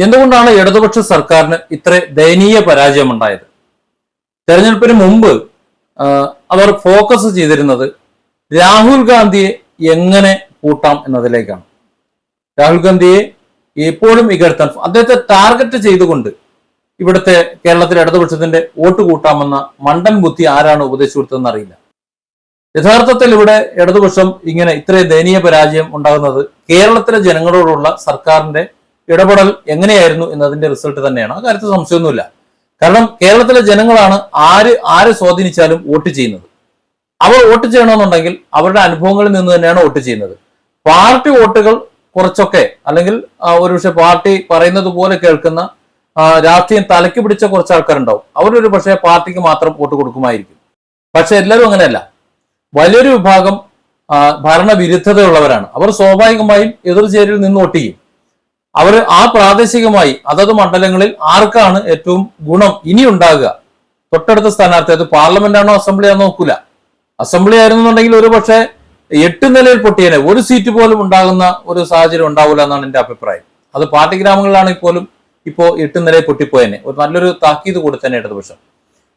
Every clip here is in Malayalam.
എന്തുകൊണ്ടാണ് ഇടതുപക്ഷ സർക്കാരിന് ഇത്ര ദയനീയ പരാജയം ഉണ്ടായത് തെരഞ്ഞെടുപ്പിന് മുമ്പ് അവർ ഫോക്കസ് ചെയ്തിരുന്നത് രാഹുൽ ഗാന്ധിയെ എങ്ങനെ കൂട്ടാം എന്നതിലേക്കാണ്. രാഹുൽ ഗാന്ധിയെ എപ്പോഴും ഇകഴ്ത്താൻ അദ്ദേഹത്തെ ടാർഗറ്റ് ചെയ്തുകൊണ്ട് ഇവിടുത്തെ കേരളത്തിലെ ഇടതുപക്ഷത്തിന്റെ വോട്ട് കൂട്ടാമെന്ന മണ്ടൻ ബുദ്ധി ആരാണ് ഉപദേശിച്ചു കൊടുത്തതെന്ന് അറിയില്ല. യഥാർത്ഥത്തിൽ ഇവിടെ ഇടതുപക്ഷം ഇങ്ങനെ ഇത്രയും ദയനീയ പരാജയം ഉണ്ടാകുന്നത് കേരളത്തിലെ ജനങ്ങളോടുള്ള സർക്കാരിന്റെ ഇടപെടൽ എങ്ങനെയായിരുന്നു എന്നതിന്റെ റിസൾട്ട് തന്നെയാണ്. ആ കാര്യത്തിൽ സംശയമൊന്നുമില്ല. കാരണം കേരളത്തിലെ ജനങ്ങളാണ് ആര് ആര് സ്വാധീനിച്ചാലും വോട്ട് ചെയ്യുന്നത്. അവർ വോട്ട് ചെയ്യണമെന്നുണ്ടെങ്കിൽ അവരുടെ അനുഭവങ്ങളിൽ നിന്ന് തന്നെയാണ് വോട്ട് ചെയ്യുന്നത്. പാർട്ടി വോട്ടുകൾ കുറച്ചൊക്കെ അല്ലെങ്കിൽ ഒരുപക്ഷെ പാർട്ടി പറയുന്നത് പോലെ കേൾക്കുന്ന രാഷ്ട്രീയം തലയ്ക്ക് പിടിച്ച കുറച്ച് ആൾക്കാരുണ്ടാവും. അവരൊരു പക്ഷേ പാർട്ടിക്ക് മാത്രം വോട്ട് കൊടുക്കുമായിരിക്കും. പക്ഷെ എല്ലാവരും അങ്ങനെയല്ല. വലിയൊരു വിഭാഗം ഭരണവിരുദ്ധതയുള്ളവരാണ്. അവർ സ്വാഭാവികമായും എതിർചേരിയിൽ നിന്ന് വോട്ട് ചെയ്യും. അവർ ആ പ്രാദേശികമായി അതത് മണ്ഡലങ്ങളിൽ ആർക്കാണ് ഏറ്റവും ഗുണം ഇനി ഉണ്ടാകുക തൊട്ടടുത്ത സ്ഥാനാർത്ഥി അത് പാർലമെന്റ് ആണോ അസംബ്ലി ആണോ നോക്കൂല. അസംബ്ലി ആയിരുന്നുണ്ടെങ്കിൽ ഒരു പക്ഷേ എട്ട് നിലയിൽ പൊട്ടിയനെ ഒരു സീറ്റ് പോലും ഉണ്ടാകുന്ന ഒരു സാഹചര്യം ഉണ്ടാവില്ല എന്നാണ് എന്റെ അഭിപ്രായം. അത് പാർട്ടി ഗ്രാമങ്ങളിലാണെങ്കിൽ പോലും ഇപ്പോ എട്ട് നിലയിൽ പൊട്ടിപ്പോയനെ. ഒരു നല്ലൊരു താക്കീത് കൊടുത്തന്നെ ഇടതുപക്ഷം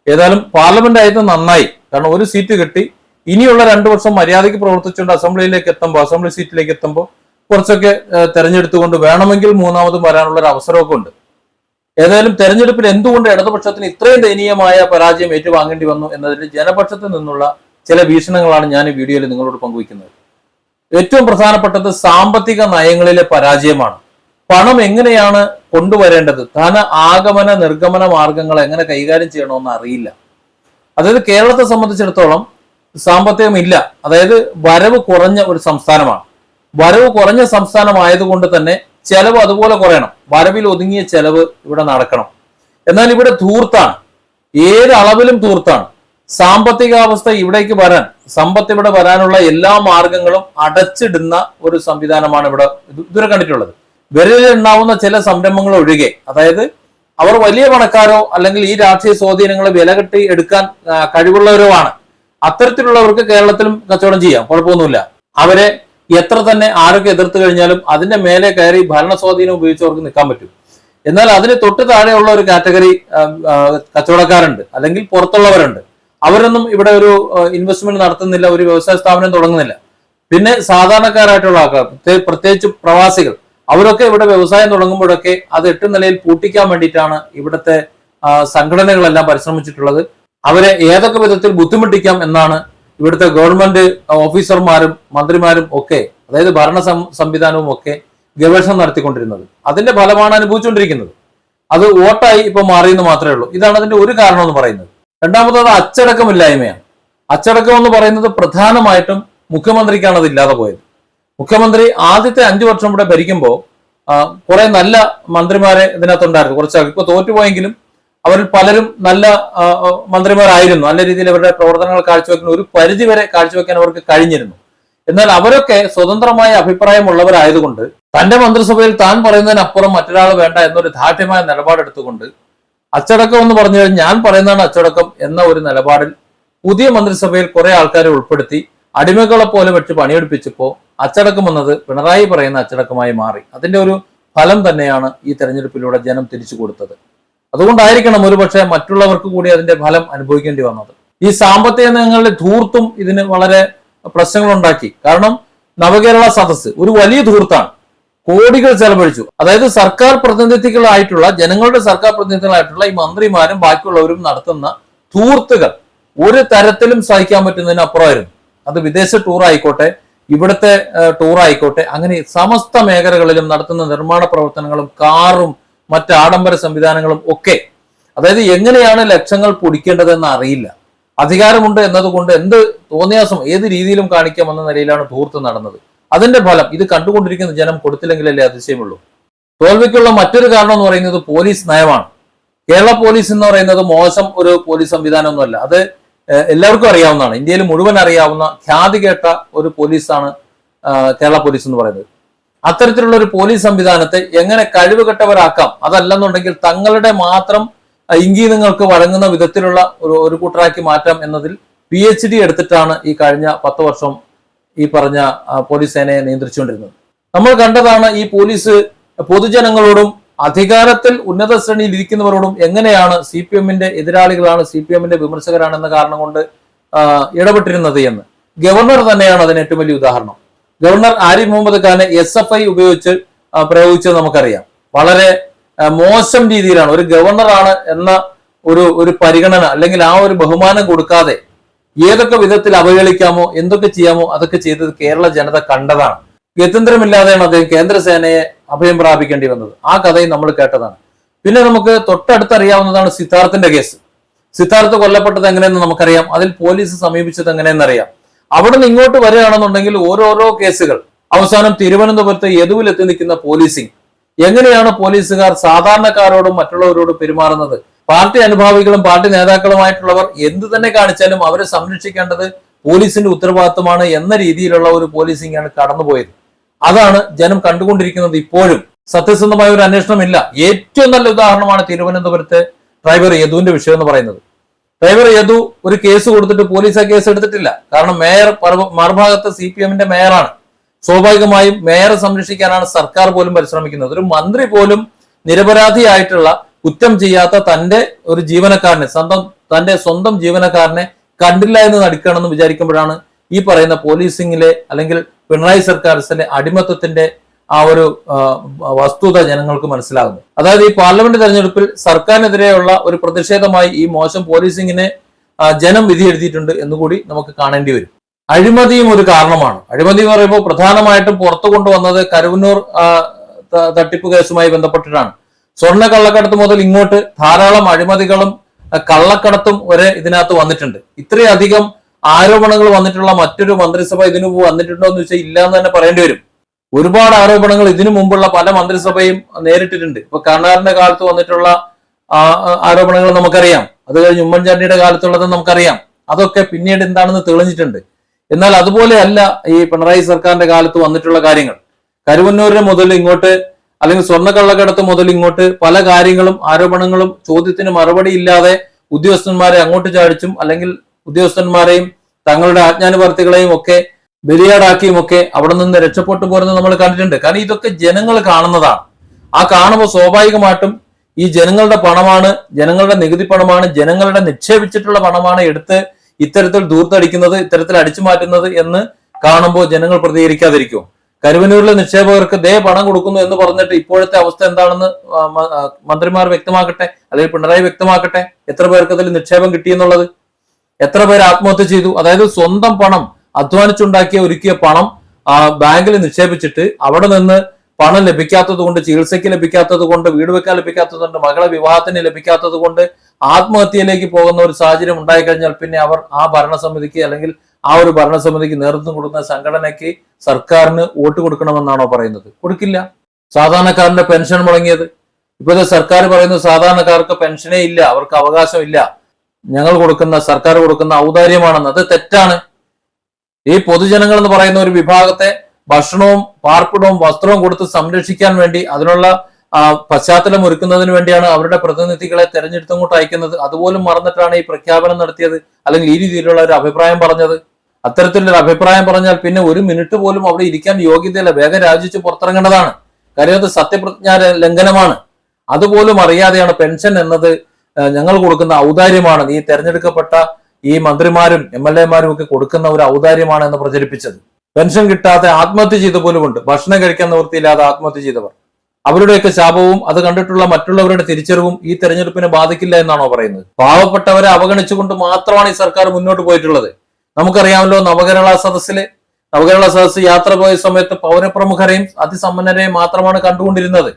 ഏതായാലും പാർലമെന്റ് ആയത് നന്നായി. കാരണം ഒരു സീറ്റ് കിട്ടി. ഇനിയുള്ള രണ്ടു വർഷം മര്യാദയ്ക്ക് പ്രവർത്തിച്ചുകൊണ്ട് അസംബ്ലിയിലേക്ക് എത്തുമ്പോൾ അസംബ്ലി സീറ്റിലേക്ക് എത്തുമ്പോൾ കുറച്ചൊക്കെ തെരഞ്ഞെടുത്തുകൊണ്ട് വേണമെങ്കിൽ മൂന്നാമതും വരാനുള്ള ഒരു അവസരമൊക്കെ ഉണ്ട് ഏതായാലും തെരഞ്ഞെടുപ്പിൽ എന്തുകൊണ്ട് ഇടതുപക്ഷത്തിന് ഇത്രയും ദയനീയമായ പരാജയം ഏറ്റുവാങ്ങേണ്ടി വന്നു എന്നതിൽ ജനപക്ഷത്തിൽ നിന്നുള്ള ചില വീക്ഷണങ്ങളാണ് ഞാൻ ഈ വീഡിയോയിൽ നിങ്ങളോട് പങ്കുവയ്ക്കുന്നത്. ഏറ്റവും പ്രധാനപ്പെട്ടത് സാമ്പത്തിക നയങ്ങളിലെ പരാജയമാണ്. പണം എങ്ങനെയാണ് കൊണ്ടുവരേണ്ടത്? ധന ആഗമന നിർഗമന മാർഗങ്ങൾ എങ്ങനെ കൈകാര്യം ചെയ്യണമെന്ന് അറിയില്ല. അതായത് കേരളത്തെ സംബന്ധിച്ചിടത്തോളം സാമ്പത്തികം ഇല്ല അതായത് വരവ് കുറഞ്ഞ ഒരു സംസ്ഥാനമാണ്. വരവ് കുറഞ്ഞ സംസ്ഥാനമായതുകൊണ്ട് തന്നെ ചെലവ് അതുപോലെ കുറയണം. വരവിൽ ഒതുങ്ങിയ ചെലവ് ഇവിടെ നടക്കണം. എന്നാൽ ഇവിടെ ധൂർത്താണ്. ഏത് അളവിലും ധൂർത്താണ്. സാമ്പത്തികാവസ്ഥ ഇവിടേക്ക് വരാൻ സമ്പത്ത് ഇവിടെ വരാനുള്ള എല്ലാ മാർഗങ്ങളും അടച്ചിടുന്ന ഒരു സംവിധാനമാണ് ഇവിടെ ഇത് ഇതുവരെ കണ്ടിട്ടുള്ളത്. വിരലിൽ എണ്ണാവുന്ന ചില സംരംഭങ്ങൾ ഒഴികെ അതായത് അവർ വലിയ പണക്കാരോ അല്ലെങ്കിൽ ഈ രാഷ്ട്രീയ സ്വാധീനങ്ങളെ വില കെട്ടി എടുക്കാൻ കഴിവുള്ളവരോ ആണ്. അത്തരത്തിലുള്ളവർക്ക് കേരളത്തിലും കച്ചവടം ചെയ്യാം. കുഴപ്പമൊന്നുമില്ല. അവരെ എത്ര തന്നെ ആരൊക്കെ എതിർത്ത് കഴിഞ്ഞാലും അതിന്റെ മേലെ കയറി ഭരണ സ്വാധീനം ഉപയോഗിച്ചവർക്ക് നിൽക്കാൻ പറ്റും. എന്നാൽ അതിന് തൊട്ട് താഴെയുള്ള ഒരു കാറ്റഗറി കച്ചവടക്കാരുണ്ട്. അല്ലെങ്കിൽ പുറത്തുള്ളവരുണ്ട്. അവരൊന്നും ഇവിടെ ഒരു ഇൻവെസ്റ്റ്മെന്റ് നടത്തുന്നില്ല ഒരു വ്യവസായ സ്ഥാപനം തുടങ്ങുന്നില്ല. പിന്നെ സാധാരണക്കാരായിട്ടുള്ള ആൾക്കാർ പ്രത്യേ- പ്രത്യേകിച്ച് പ്രവാസികൾ അവരൊക്കെ ഇവിടെ വ്യവസായം തുടങ്ങുമ്പോഴൊക്കെ അത് എട്ട് നിലയിൽ പൂട്ടിക്കാൻ വേണ്ടിയിട്ടാണ് ഇവിടുത്തെ സംഘടനകളെല്ലാം പരിശ്രമിച്ചിട്ടുള്ളത്. അവരെ ഏതൊക്കെ വിധത്തിൽ ബുദ്ധിമുട്ടിക്കാം എന്നാണ് ഇവിടുത്തെ ഗവൺമെന്റ് ഓഫീസർമാരും മന്ത്രിമാരും ഒക്കെ അതായത് ഭരണ സംവിധാനവും ഒക്കെ ഗവേഷണം നടത്തിക്കൊണ്ടിരുന്നത്. അതിന്റെ ഫലമാണ് അനുഭവിച്ചുകൊണ്ടിരിക്കുന്നത്. അത് വോട്ടായി ഇപ്പൊ മാറിയെന്ന് മാത്രമേ ഉള്ളൂ. ഇതാണ് അതിന്റെ ഒരു കാരണം എന്ന് പറയുന്നത്. രണ്ടാമത്തത് അച്ചടക്കമില്ലായ്മയാണ്. അച്ചടക്കം എന്ന് പറയുന്നത് പ്രധാനമായിട്ടും മുഖ്യമന്ത്രിക്കാണ് അത് ഇല്ലാതെ പോയത്. മുഖ്യമന്ത്രി ആദ്യത്തെ അഞ്ചു വർഷം കൂടെ ഭരിക്കുമ്പോൾ കുറെ നല്ല മന്ത്രിമാരെ ഇതിനകത്തുണ്ടായിരുന്നു. കുറച്ച് ഇപ്പൊ തോറ്റുപോയെങ്കിലും അവരിൽ പലരും നല്ല മന്ത്രിമാരായിരുന്നു. നല്ല രീതിയിൽ അവരുടെ പ്രവർത്തനങ്ങൾ കാഴ്ചവെക്കുന്ന ഒരു പരിധി വരെ കാഴ്ചവെക്കാൻ അവർക്ക് കഴിഞ്ഞിരുന്നു. എന്നാൽ അവരൊക്കെ സ്വതന്ത്രമായ അഭിപ്രായമുള്ളവരായതുകൊണ്ട് തന്റെ മന്ത്രിസഭയിൽ താൻ പറയുന്നതിനപ്പുറം മറ്റൊരാൾ വേണ്ട എന്നൊരു ധാർഢ്യമായ നിലപാടെടുത്തുകൊണ്ട് അച്ചടക്കം എന്ന് പറഞ്ഞു കഴിഞ്ഞാൽ ഞാൻ പറയുന്നതാണ് അച്ചടക്കം എന്ന ഒരു നിലപാടിൽ പുതിയ മന്ത്രിസഭയിൽ കുറെ ആൾക്കാരെ ഉൾപ്പെടുത്തി അടിമകളെ പോലെ വെച്ച് പണിയെടുപ്പിച്ചപ്പോൾ അച്ചടക്കം എന്നത് പിണറായി പറയുന്ന അച്ചടക്കമായി മാറി. അതിന്റെ ഒരു ഫലം തന്നെയാണ് ഈ തെരഞ്ഞെടുപ്പിലൂടെ ജനം തിരിച്ചു കൊടുത്തത്. അതുകൊണ്ടായിരിക്കണം ഒരുപക്ഷെ മറ്റുള്ളവർക്ക് കൂടി അതിന്റെ ഫലം അനുഭവിക്കേണ്ടി വന്നത്. ഈ സാമ്പത്തിക നയങ്ങളിൽ ധൂർത്തും ഇതിന് വളരെ പ്രശ്നങ്ങൾ ഉണ്ടാക്കി കാരണം നവകേരള സദസ്സ് ഒരു വലിയ ധൂർത്താണ്. കോടികൾ ചെലവഴിച്ചു. അതായത് സർക്കാർ പ്രതിനിധികളായിട്ടുള്ള ജനങ്ങളുടെ സർക്കാർ പ്രതിനിധികളായിട്ടുള്ള ഈ മന്ത്രിമാരും ബാക്കിയുള്ളവരും നടത്തുന്ന ധൂർത്തുകൾ ഒരു തരത്തിലും സഹിക്കാൻ പറ്റുന്നതിന് അപ്പുറമായിരുന്നു അത് വിദേശ ടൂർ ആയിക്കോട്ടെ ഇവിടുത്തെ ടൂർ ആയിക്കോട്ടെ അങ്ങനെ സമസ്ത മേഖലകളിലും നടത്തുന്ന നിർമ്മാണ പ്രവർത്തനങ്ങളും കാറും മറ്റ് ആഡംബര സംവിധാനങ്ങളും ഒക്കെ. അതായത് എങ്ങനെയാണ് ലക്ഷങ്ങൾ പൊടിക്കേണ്ടതെന്ന് അറിയില്ല. അധികാരമുണ്ട് എന്നതുകൊണ്ട് എന്ത് തോന്നിയാസം ഏത് രീതിയിലും കാണിക്കാമെന്ന നിലയിലാണ് ധൂർത്ത് നടന്നത്. അതിന്റെ ഫലം ഇത് കണ്ടുകൊണ്ടിരിക്കുന്ന ജനം കൊടുത്തില്ലെങ്കിലല്ലേ അതിശയമുള്ളൂ. തോൽവിക്കുള്ള മറ്റൊരു കാരണം എന്ന് പറയുന്നത് പോലീസ് നയമാണ്. കേരള പോലീസ് എന്ന് പറയുന്നത് മോശം ഒരു പോലീസ് സംവിധാനമൊന്നുമല്ല. അത് എല്ലാവർക്കും അറിയാവുന്നതാണ്. ഇന്ത്യയിൽ മുഴുവൻ അറിയാവുന്ന ഖ്യാതി കേട്ട ഒരു പോലീസാണ് കേരള പോലീസ് എന്ന് പറയുന്നത്. അത്തരത്തിലുള്ള ഒരു പോലീസ് സംവിധാനത്തെ എങ്ങനെ കഴിവുകെട്ടവരാക്കാം? അതല്ലെന്നുണ്ടെങ്കിൽ തങ്ങളുടെ മാത്രം ഇംഗീതങ്ങൾക്ക് വഴങ്ങുന്ന വിധത്തിലുള്ള ഒരു ഒരു കൂട്ടരാക്കി മാറ്റാം എന്നതിൽ പി എച്ച് ഡി എടുത്തിട്ടാണ് ഈ കഴിഞ്ഞ പത്ത് വർഷം ഈ പറഞ്ഞ പോലീസ് സേനയെ നിയന്ത്രിച്ചുകൊണ്ടിരുന്നത്. നമ്മൾ കണ്ടതാണ് ഈ പോലീസ് പൊതുജനങ്ങളോടും അധികാരത്തിൽ ഉന്നത ശ്രേണിയിൽ ഇരിക്കുന്നവരോടും എങ്ങനെയാണ് സി പി എമ്മിന്റെ എതിരാളികളാണ് സി പി എമ്മിന്റെ വിമർശകരാണെന്ന കാരണം കൊണ്ട് ഇടപെട്ടിരുന്നത് എന്ന്. ഗവർണർ തന്നെയാണ് അതിന് ഏറ്റവും വലിയ ഉദാഹരണം. ഗവർണർ ആരിഫ് മുഹമ്മദ് ഖാനെ എസ് എഫ് ഐ ഉപയോഗിച്ച് പ്രയോഗിച്ചത് നമുക്കറിയാം. വളരെ മോശം രീതിയിലാണ്. ഒരു ഗവർണറാണ് എന്ന ഒരു ഒരു പരിഗണന അല്ലെങ്കിൽ ആ ഒരു ബഹുമാനം കൊടുക്കാതെ ഏതൊക്കെ വിധത്തിൽ അവഹേളിക്കാമോ എന്തൊക്കെ ചെയ്യാമോ അതൊക്കെ ചെയ്തത് കേരള ജനത കണ്ടതാണ്. ഗത്യന്തരമില്ലാതെയാണ് അദ്ദേഹം കേന്ദ്രസേനയെ അഭയം പ്രാപിക്കേണ്ടി വന്നത്. ആ കഥയും നമ്മൾ കേട്ടതാണ്. പിന്നെ നമുക്ക് തൊട്ടടുത്തറിയാവുന്നതാണ് സിദ്ധാർത്ഥിന്റെ കേസ്. സിദ്ധാർത്ഥ് കൊല്ലപ്പെട്ടത് എങ്ങനെയെന്ന് നമുക്കറിയാം. അതിൽ പോലീസ് സമീപിച്ചത് എങ്ങനെയെന്ന് അറിയാം അവിടെ നിന്ന് ഇങ്ങോട്ട് വരികയാണെന്നുണ്ടെങ്കിൽ ഓരോരോ കേസുകൾ. അവസാനം തിരുവനന്തപുരത്ത് യദുവിലെത്തി നിൽക്കുന്ന പോലീസിംഗ് എങ്ങനെയാണ് പോലീസുകാർ സാധാരണക്കാരോടും മറ്റുള്ളവരോടും പെരുമാറുന്നത്? പാർട്ടി അനുഭാവികളും പാർട്ടി നേതാക്കളുമായിട്ടുള്ളവർ എന്ത് തന്നെ കാണിച്ചാലും അവരെ സംരക്ഷിക്കേണ്ടത് പോലീസിന്റെ ഉത്തരവാദിത്വമാണ് എന്ന രീതിയിലുള്ള ഒരു പോലീസിംഗ് ആണ് കടന്നുപോയത്. അതാണ് ജനം കണ്ടുകൊണ്ടിരിക്കുന്നത് ഇപ്പോഴും. സത്യസന്ധമായ ഒരു അന്വേഷണമില്ല. ഏറ്റവും നല്ല ഉദാഹരണമാണ് തിരുവനന്തപുരത്തെ ഡ്രൈവർ യദുവിന്റെ വിഷയം എന്ന് പറയുന്നത്. ഡ്രൈവർ യദു ഒരു കേസ് കൊടുത്തിട്ട് പോലീസ് ആ കേസ് എടുത്തിട്ടില്ല. കാരണം മേയർ മറുഭാഗത്ത് സി പി എമ്മിന്റെ മേയറാണ്. സ്വാഭാവികമായും മേയറെ സംരക്ഷിക്കാനാണ് സർക്കാർ പോലും പരിശ്രമിക്കുന്നത്. ഒരു മന്ത്രി പോലും നിരപരാധിയായിട്ടുള്ള കുറ്റം ചെയ്യാത്ത തന്റെ ഒരു ജീവനക്കാരനെ സ്വന്തം തന്റെ സ്വന്തം ജീവനക്കാരനെ കണ്ടില്ല എന്ന് നടിക്കണമെന്ന് വിചാരിക്കുമ്പോഴാണ് ഈ പറയുന്ന പോലീസിംഗിലെ അല്ലെങ്കിൽ പിണറായി സർക്കാരിലെ അടിമത്തത്തിന്റെ ആ ഒരു വസ്തുത ജനങ്ങൾക്ക് മനസ്സിലാകുന്നു. അതായത് ഈ പാർലമെന്റ് തെരഞ്ഞെടുപ്പിൽ സർക്കാരിനെതിരെയുള്ള ഒരു പ്രതിഷേധമായി ഈ മോശം പോലീസിങ്ങിനെ ജനം വിധിയെഴുതിയിട്ടുണ്ട് എന്ന് എന്നുകൂടി നമുക്ക് കാണേണ്ടി വരും. അഴിമതിയും ഒരു കാരണമാണ്. അഴിമതി എന്ന് പറയുമ്പോൾ പ്രധാനമായിട്ടും പുറത്തു കൊണ്ടുവന്നത് കരുവന്നൂർ തട്ടിപ്പ് കേസുമായി ബന്ധപ്പെട്ടിട്ടാണ്. സ്വർണ കള്ളക്കടത്ത് മുതൽ ഇങ്ങോട്ട് ധാരാളം അഴിമതികളും കള്ളക്കടത്തും വരെ ഇതിനകത്ത് വന്നിട്ടുണ്ട്. ഇത്രയധികം ആരോപണങ്ങൾ വന്നിട്ടുള്ള മറ്റൊരു മന്ത്രിസഭ ഇതിനു വന്നിട്ടുണ്ടോ എന്ന് വെച്ചാൽ ഇല്ല എന്ന് തന്നെ പറയേണ്ടി വരും. ഒരുപാട് ആരോപണങ്ങൾ ഇതിനു മുമ്പുള്ള പല മന്ത്രിസഭയും നേരിട്ടിട്ടുണ്ട്. ഇപ്പൊ കർണാറിന്റെ കാലത്ത് വന്നിട്ടുള്ള ആരോപണങ്ങൾ നമുക്കറിയാം. അത് കഴിഞ്ഞ് ഉമ്മൻചാണ്ടിയുടെ കാലത്തുള്ളത് നമുക്കറിയാം. അതൊക്കെ പിന്നീട് എന്താണെന്ന് തെളിഞ്ഞിട്ടുണ്ട്. എന്നാൽ അതുപോലെയല്ല ഈ പിണറായി സർക്കാരിന്റെ കാലത്ത് വന്നിട്ടുള്ള കാര്യങ്ങൾ. കരുവന്നൂരിന് മുതൽ ഇങ്ങോട്ട് അല്ലെങ്കിൽ സ്വർണക്കള്ളക്കടത്ത് മുതൽ ഇങ്ങോട്ട് പല കാര്യങ്ങളും ആരോപണങ്ങളും ചോദ്യത്തിന് മറുപടി ഇല്ലാതെ ഉദ്യോഗസ്ഥന്മാരെ അങ്ങോട്ട് ചാടിച്ചും അല്ലെങ്കിൽ ഉദ്യോഗസ്ഥന്മാരെയും തങ്ങളുടെ ആജ്ഞാനുവർത്തികളെയും ഒക്കെ ബലിയാടാക്കിയും ഒക്കെ അവിടെ നിന്ന് രക്ഷപ്പെട്ടു പോരുന്നത് നമ്മൾ കണ്ടിട്ടുണ്ട്. കാരണം ഇതൊക്കെ ജനങ്ങൾ കാണുന്നതാണ്. ആ കാണുമ്പോൾ സ്വാഭാവികമായിട്ടും ഈ ജനങ്ങളുടെ പണമാണ് ജനങ്ങളുടെ നികുതി പണമാണ് ജനങ്ങളുടെ നിക്ഷേപിച്ചിട്ടുള്ള പണമാണ് എടുത്ത് ഇത്തരത്തിൽ ദൂർത്തടിക്കുന്നത് ഇത്തരത്തിൽ അടിച്ചു മാറ്റുന്നത് എന്ന് കാണുമ്പോൾ ജനങ്ങൾ പ്രതികരിക്കാതിരിക്കും. കരുവന്നൂരിലെ നിക്ഷേപകർക്ക് ദേ പണം കൊടുക്കുന്നു എന്ന് പറഞ്ഞിട്ട് ഇപ്പോഴത്തെ അവസ്ഥ എന്താണെന്ന് മന്ത്രിമാർ വ്യക്തമാക്കട്ടെ? അല്ലെങ്കിൽ പിണറായി വ്യക്തമാക്കട്ടെ? എത്ര പേർക്ക് അതിൽ നിക്ഷേപം കിട്ടിയെന്നുള്ളത്? എത്ര പേർ ആത്മഹത്യ ചെയ്തു? അതായത് സ്വന്തം പണം അധ്വാനിച്ചുണ്ടാക്കിയ ഒരുക്കിയ പണം ബാങ്കിൽ നിക്ഷേപിച്ചിട്ട് അവിടെ നിന്ന് പണം ലഭിക്കാത്തത് കൊണ്ട് ചികിത്സയ്ക്ക് ലഭിക്കാത്തത് കൊണ്ട് വീട് വെക്കാൻ ലഭിക്കാത്തത് കൊണ്ട് മകളെ വിവാഹത്തിന് ലഭിക്കാത്തത് കൊണ്ട് ആത്മഹത്യയിലേക്ക് പോകുന്ന ഒരു സാഹചര്യം ഉണ്ടായിക്കഴിഞ്ഞാൽ പിന്നെ അവർ ആ ഭരണസമിതിക്ക് അല്ലെങ്കിൽ ആ ഒരു ഭരണസമിതിക്ക് നേതൃത്വം കൊടുക്കുന്ന സംഘടനയ്ക്ക് സർക്കാരിന് വോട്ട് കൊടുക്കണമെന്നാണോ പറയുന്നത്? കൊടുക്കില്ല. സാധാരണക്കാരന്റെ പെൻഷൻ മുടങ്ങിയത്. ഇപ്പോഴത്തെ സർക്കാർ പറയുന്നത് സാധാരണക്കാർക്ക് പെൻഷനേ ഇല്ല അവർക്ക് അവകാശമില്ല. ഞങ്ങൾ കൊടുക്കുന്ന സർക്കാർ കൊടുക്കുന്ന ഔദാര്യമാണെന്ന്. അത് തെറ്റാണ്. ഈ പൊതുജനങ്ങൾ എന്ന് പറയുന്ന ഒരു വിഭാഗത്തെ ഭക്ഷണവും പാർപ്പിടവും വസ്ത്രവും കൊടുത്ത് സംരക്ഷിക്കാൻ വേണ്ടി അതിനുള്ള പശ്ചാത്തലം ഒരുക്കുന്നതിന് വേണ്ടിയാണ് അവരുടെ പ്രതിനിധികളെ തെരഞ്ഞെടുത്തങ്ങോട്ട് അയക്കുന്നത്. അതുപോലും മറന്നിട്ടാണ് ഈ പ്രഖ്യാപനം നടത്തിയത് അല്ലെങ്കിൽ ഈ രീതിയിലുള്ള ഒരു അഭിപ്രായം പറഞ്ഞത്. അത്തരത്തിലൊരു അഭിപ്രായം പറഞ്ഞാൽ പിന്നെ ഒരു മിനിറ്റ് പോലും അവിടെ ഇരിക്കാൻ യോഗ്യതയില്ല. വേഗം രാജിച്ച് പുറത്തിറങ്ങേണ്ടതാണ്. കാര്യം അത് സത്യപ്രതിജ്ഞാ ലംഘനമാണ്. അതുപോലും അറിയാതെയാണ് പെൻഷൻ എന്നത് ഞങ്ങൾ കൊടുക്കുന്ന ഔദാര്യമാണ്. ഈ തെരഞ്ഞെടുക്കപ്പെട്ട ഈ മന്ത്രിമാരും എം എൽ എമാരും ഒക്കെ കൊടുക്കുന്ന ഒരു ഔദാര്യമാണ് എന്ന് പ്രചരിപ്പിച്ചത്. പെൻഷൻ കിട്ടാതെ ആത്മഹത്യ ചെയ്ത പോലുമുണ്ട് ഭക്ഷണം കഴിക്കാൻ നിവൃത്തിയില്ലാതെ ആത്മഹത്യ ചെയ്തവർ. അവരുടെയൊക്കെ ശാപവും അത് കണ്ടിട്ടുള്ള മറ്റുള്ളവരുടെ തിരിച്ചറിവും ഈ തെരഞ്ഞെടുപ്പിനെ ബാധിക്കില്ല എന്നാണോ പറയുന്നത്? പാവപ്പെട്ടവരെ അവഗണിച്ചുകൊണ്ട് മാത്രമാണ് ഈ സർക്കാർ മുന്നോട്ട് പോയിട്ടുള്ളത്. നമുക്കറിയാമല്ലോ നവകേരള സദസ്സിൽ നവകേരള സദസ്സ് യാത്ര പോയ സമയത്ത് പൗരപ്രമുഖരെയും അതിസമ്പന്നരെയും മാത്രമാണ് കണ്ടുകൊണ്ടിരുന്നത്.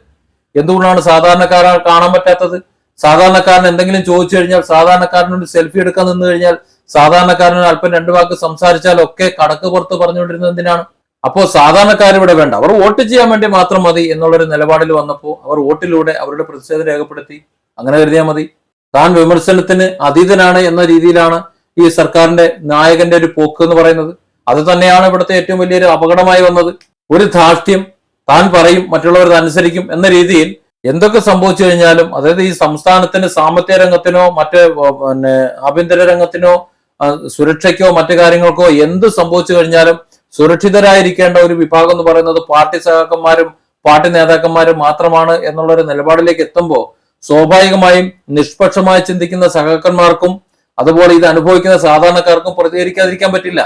എന്തുകൊണ്ടാണ് സാധാരണക്കാരെ കാണാൻ പറ്റാത്തത്? സാധാരണക്കാരൻ എന്തെങ്കിലും ചോദിച്ചു കഴിഞ്ഞാൽ സാധാരണക്കാരനോട് സെൽഫി എടുക്കാൻ നിന്ന് കഴിഞ്ഞാൽ സാധാരണക്കാരനോട് അല്പം രണ്ടു വാക്ക് സംസാരിച്ചാൽ ഒക്കെ കടക്ക് പുറത്ത് പറഞ്ഞുകൊണ്ടിരുന്നത് എന്തിനാണ്? അപ്പോ സാധാരണക്കാർ ഇവിടെ വേണ്ട. അവർ വോട്ട് ചെയ്യാൻ വേണ്ടി മാത്രം മതി എന്നുള്ളൊരു നിലപാടിൽ വന്നപ്പോൾ അവർ വോട്ടിലൂടെ അവരുടെ പ്രതിഷേധം രേഖപ്പെടുത്തി. അങ്ങനെ കരുതിയാൽ മതി. താൻ വിമർശനത്തിന് അതീതനാണ് എന്ന രീതിയിലാണ് ഈ സർക്കാരിന്റെ നായകന്റെ ഒരു പോക്ക് എന്ന് പറയുന്നത്. അത് തന്നെയാണ് ഇവിടുത്തെ ഏറ്റവും വലിയൊരു അപകടമായി വന്നത്. ഒരു ധാർഷ്ട്യം താൻ പറയും മറ്റുള്ളവർ അനുസരിക്കും എന്ന രീതിയിൽ എന്തൊക്കെ സംഭവിച്ചു കഴിഞ്ഞാലും അതായത് ഈ സംസ്ഥാനത്തിന് സാമ്പത്തിക രംഗത്തിനോ മറ്റ് പിന്നെ ആഭ്യന്തര രംഗത്തിനോ സുരക്ഷയ്ക്കോ മറ്റു കാര്യങ്ങൾക്കോ എന്ത് സംഭവിച്ചു കഴിഞ്ഞാലും സുരക്ഷിതരായിരിക്കേണ്ട ഒരു വിഭാഗം എന്ന് പറയുന്നത് പാർട്ടി സഹാക്കന്മാരും പാർട്ടി നേതാക്കന്മാരും മാത്രമാണ് എന്നുള്ള ഒരു നിലപാടിലേക്ക് എത്തുമ്പോൾ സ്വാഭാവികമായും നിഷ്പക്ഷമായി ചിന്തിക്കുന്ന സഹാക്കന്മാർക്കും അതുപോലെ ഇത് അനുഭവിക്കുന്ന സാധാരണക്കാർക്കും പ്രതികരിക്കാതിരിക്കാൻ പറ്റില്ല.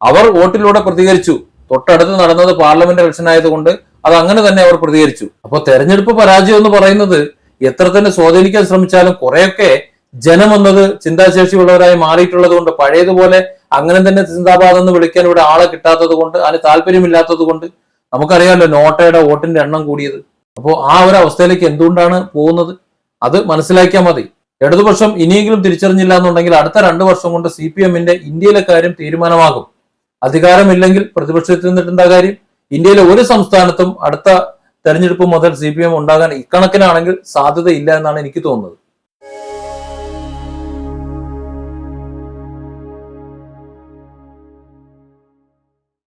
അവർ വോട്ടിലൂടെ പ്രതികരിച്ചു. തൊട്ടടുത്ത് നടന്നത് പാർലമെന്റ് ഇലക്ഷൻ ആയതുകൊണ്ട് അത് അങ്ങനെ തന്നെ അവർ പ്രതികരിച്ചു. അപ്പോൾ തെരഞ്ഞെടുപ്പ് പരാജയം എന്ന് പറയുന്നത് എത്ര തന്നെ സ്വാധീനിക്കാൻ ശ്രമിച്ചാലും കുറെയൊക്കെ ജനം എന്നത് ചിന്താശേഷിയുള്ളവരായി മാറിയിട്ടുള്ളത് കൊണ്ട് പഴയതുപോലെ അങ്ങനെ തന്നെ ചിന്താപാതം എന്ന് വിളിക്കാൻ ഇവിടെ ആളെ കിട്ടാത്തത് കൊണ്ട് അതിന് താല്പര്യമില്ലാത്തത് കൊണ്ട് നമുക്കറിയാമല്ലോ നോട്ടയുടെ വോട്ടിന്റെ എണ്ണം കൂടിയത്. അപ്പോൾ ആ ഒരു അവസ്ഥയിലേക്ക് എന്തുകൊണ്ടാണ് പോകുന്നത്? അത് മനസ്സിലാക്കിയാൽ മതി. ഇടതുപക്ഷം ഇനിയെങ്കിലും തിരിച്ചറിഞ്ഞില്ല എന്നുണ്ടെങ്കിൽ അടുത്ത രണ്ട് വർഷം കൊണ്ട് സി പി എമ്മിന്റെ ഇന്ത്യയിലെ കാര്യം തീരുമാനമാകും. അധികാരമില്ലെങ്കിൽ പ്രതിപക്ഷത്തിൽ നിന്നിട്ട് എന്താ കാര്യം? ഇന്ത്യയിലെ ഒരു സംസ്ഥാനത്തും അടുത്ത തെരഞ്ഞെടുപ്പ് മുതൽ സി പി എം ഉണ്ടാകാൻ ഇക്കണക്കിനാണെങ്കിൽ സാധ്യതയില്ല എന്നാണ് എനിക്ക് തോന്നുന്നത്.